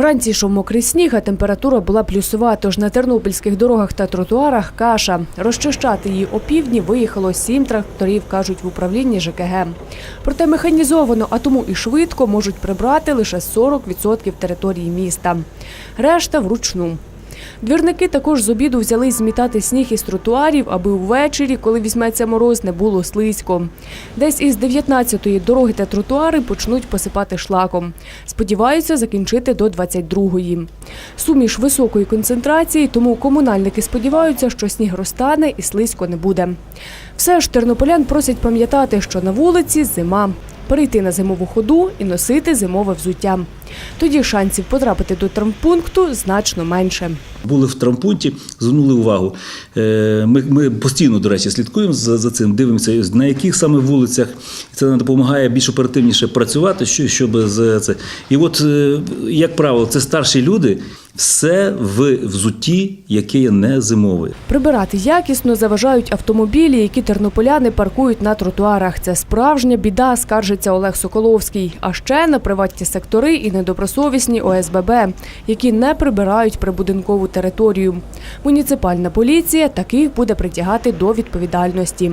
Вранці йшов мокрий сніг, а температура була плюсова, тож на тернопільських дорогах та тротуарах каша. Розчищати її опівдні виїхало сім тракторів, кажуть в управлінні ЖКГ. Проте механізовано, а тому і швидко можуть прибрати лише 40% території міста. Решта вручну. Двірники також з обіду взялись змітати сніг із тротуарів, аби увечері, коли візьметься мороз, не було слизько. Десь із 19-ї дороги та тротуари почнуть посипати шлаком. Сподіваються закінчити до 22-ї. Суміш високої концентрації, тому комунальники сподіваються, що сніг розтане і слизько не буде. Все ж тернополян просять пам'ятати, що на вулиці зима. Перейти на зимову ходу і носити зимове взуття. Тоді шансів потрапити до травмпункту значно менше. Були в травмпункті, звернули увагу. Е, Ми, ми постійно, до речі, слідкуємо за, за цим, дивимося, на яких саме вулицях це нам допомагає більш оперативніше працювати, що- щоб з це. І от, е, як правило, це старші люди, все в взутті, яке є не зимове. Прибирати якісно заважають автомобілі, які тернополяни паркують на тротуарах. Це справжня біда, скаржиться Олег Соколовський. А ще на приватні сектори і недобросовісні ОСББ, які не прибирають прибудинкову територію. Муніципальна поліція таких буде притягати до відповідальності.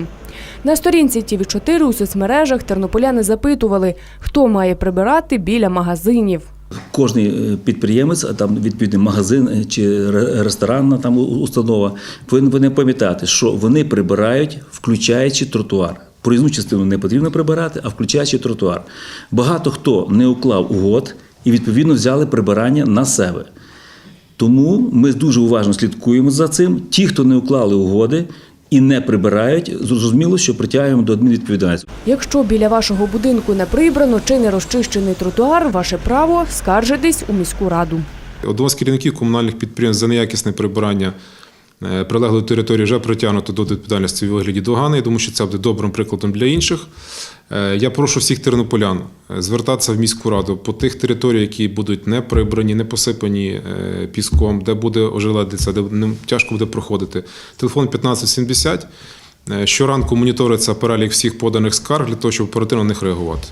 На сторінці ТІВІ 4 у соцмережах тернополяни запитували, хто має прибирати біля магазинів. Кожний е, підприємець, там відповідний магазин е, чи ресторанна там установа, повинен пам'ятати, що вони прибирають, включаючи тротуар. Проїзну частину не потрібно прибирати, а включаючи тротуар. Багато хто не уклав угод і відповідно взяли прибирання на себе. Тому ми дуже уважно слідкуємо за цим. Ті, хто не уклали угоди і не прибирають, зрозуміло, що притягуємо до адмінвідповідальності. Якщо біля вашого будинку не прибрано чи не розчищений тротуар, ваше право скаржитись у міську раду. Одного з керівників комунальних підприємств за неякісне прибирання е, прилеглої території вже притягнуто до відповідальності у вигляді догани. Я думаю, що це буде добрим прикладом для інших. Е, Я прошу всіх тернополян е, звертатися в міську раду по тих територіях, які будуть не прибрані, не посипані е, піском, де буде ожеледиця, де тяжко буде проходити. Телефон 1570. Е, Щоранку моніториться перелік всіх поданих скарг для того, щоб оперативно на них реагувати.